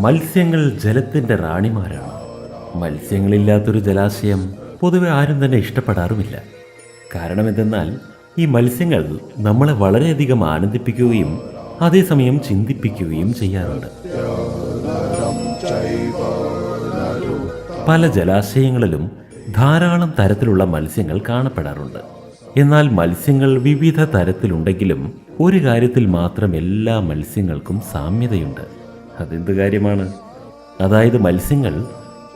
മത്സ്യങ്ങൾ ജലത്തിന്റെ റാണിമാരാണ്. മത്സ്യങ്ങളില്ലാത്തൊരു ജലാശയം പൊതുവെ ആരും തന്നെ ഇഷ്ടപ്പെടാറുമില്ല. കാരണം എന്തെന്നാൽ ഈ മത്സ്യങ്ങൾ നമ്മളെ വളരെയധികം ആനന്ദിപ്പിക്കുകയും അതേസമയം ചിന്തിപ്പിക്കുകയും ചെയ്യാറുണ്ട്. പല ജലാശയങ്ങളിലും ധാരാളം തരത്തിലുള്ള മത്സ്യങ്ങൾ കാണപ്പെടാറുണ്ട്. എന്നാൽ മത്സ്യങ്ങൾ വിവിധ തരത്തിലുണ്ടെങ്കിലും ഒരു കാര്യത്തിൽ മാത്രം എല്ലാ മത്സ്യങ്ങൾക്കും സാമ്യതയുണ്ട്. അതെന്ത് കാര്യമാണ്? അതായത് മത്സ്യങ്ങൾ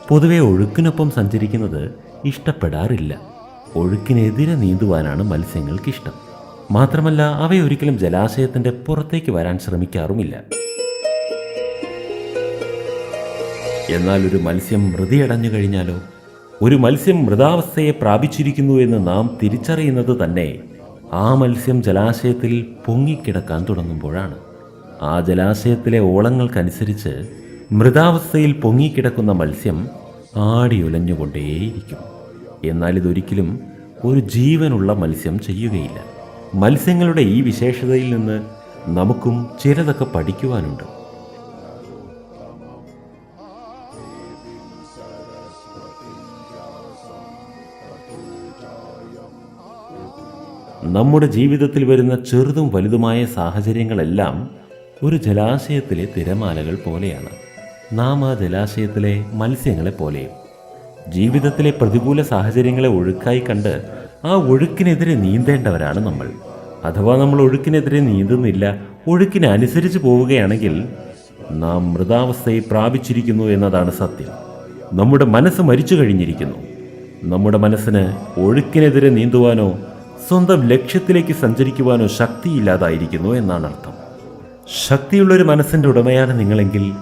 പൊതുവെ ഒഴുക്കിനൊപ്പം സഞ്ചരിക്കുന്നത് ഇഷ്ടപ്പെടാറില്ല. ഒഴുക്കിനെതിരെ നീന്തുവാനാണ് മത്സ്യങ്ങൾക്കിഷ്ടം. മാത്രമല്ല അവയൊരിക്കലും ജലാശയത്തിന്റെ പുറത്തേക്ക് വരാൻ ശ്രമിക്കാറുമില്ല. എന്നാൽ ഒരു മത്സ്യം മൃതിയടഞ്ഞു കഴിഞ്ഞാലോ? ഒരു മത്സ്യം മൃതാവസ്ഥയെ പ്രാപിച്ചിരിക്കുന്നു എന്ന് നാം തിരിച്ചറിയുന്നത് തന്നെ ആ മത്സ്യം ജലാശയത്തിൽ പൊങ്ങിക്കിടക്കാൻ തുടങ്ങുമ്പോഴാണ്. ആ ജലാശയത്തിലെ ഓളങ്ങൾക്കനുസരിച്ച് മൃതാവസ്ഥയിൽ പൊങ്ങിക്കിടക്കുന്ന മത്സ്യം ആടിയുലഞ്ഞുകൊണ്ടേയിരിക്കും. എന്നാൽ ഇതൊരിക്കലും ഒരു ജീവനുള്ള മത്സ്യം ചെയ്യുകയില്ല. മത്സ്യങ്ങളുടെ ഈ വിശേഷതയിൽ നിന്ന് നമുക്കും ചിലതൊക്കെ പഠിക്കുവാനുണ്ട്. നമ്മുടെ ജീവിതത്തിൽ വരുന്ന ചെറുതും വലുതുമായ സാഹചര്യങ്ങളെല്ലാം ഒരു ജലാശയത്തിലെ തിരമാലകൾ പോലെയാണ്. നാം ആ ജലാശയത്തിലെ മത്സ്യങ്ങളെ പോലെയും ജീവിതത്തിലെ പ്രതികൂല സാഹചര്യങ്ങളെ ഒഴുക്കായി കണ്ട് ആ ഒഴുക്കിനെതിരെ നീന്തേണ്ടവരാണ് നമ്മൾ. അഥവാ നമ്മൾ ഒഴുക്കിനെതിരെ നീന്തുന്നില്ല ഒഴുക്കിനനുസരിച്ച് പോവുകയാണെങ്കിൽ നാം മൃതാവസ്ഥയെ പ്രാപിച്ചിരിക്കുന്നു എന്നതാണ് സത്യം. നമ്മുടെ മനസ്സ് മരിച്ചു കഴിഞ്ഞിരിക്കുന്നു. നമ്മുടെ മനസ്സിന് ഒഴുക്കിനെതിരെ നീന്തുവാനോ സ്വന്തം ലക്ഷ്യത്തിലേക്ക് സഞ്ചരിക്കുവാനോ ശക്തിയില്ലാതായിരിക്കുന്നു എന്നാണ് അർത്ഥം. ശക്തിയുള്ളൊരു മനസ്സിന്റെ ഉടമയാണ് നിങ്ങളെങ്കിൽ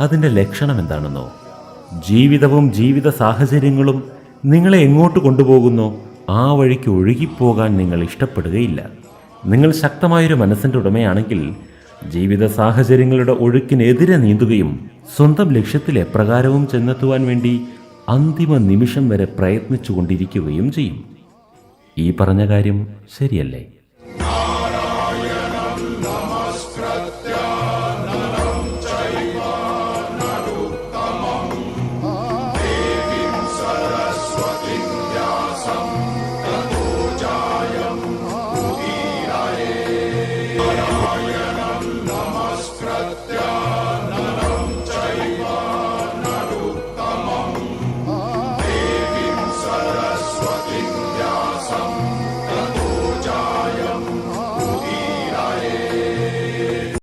അതിന്റെ ലക്ഷണം എന്താണെന്നോ? ജീവിതവും ജീവിത സാഹചര്യങ്ങളും നിങ്ങളെ എങ്ങോട്ട് കൊണ്ടുപോകുന്നോ? ആ വഴിക്ക് ഒഴുകിപ്പോകാൻ നിങ്ങൾ ഇഷ്ടപ്പെടുകയില്ല. നിങ്ങൾ ശക്തമായൊരു മനസ്സിന്റെ ഉടമയാണെങ്കിൽ ജീവിത സാഹചര്യങ്ങളുടെ ഒഴുക്കിനെതിരെ നീന്തുകയും സ്വന്തം ലക്ഷ്യത്തിൽ എപ്രകാരവും ചെന്നെത്തുവാൻ വേണ്ടി അന്തിമ നിമിഷം വരെ പ്രയത്നിച്ചു കൊണ്ടിരിക്കുകയും ചെയ്യും. ഈ പറഞ്ഞ കാര്യം ശരിയല്ലേ? some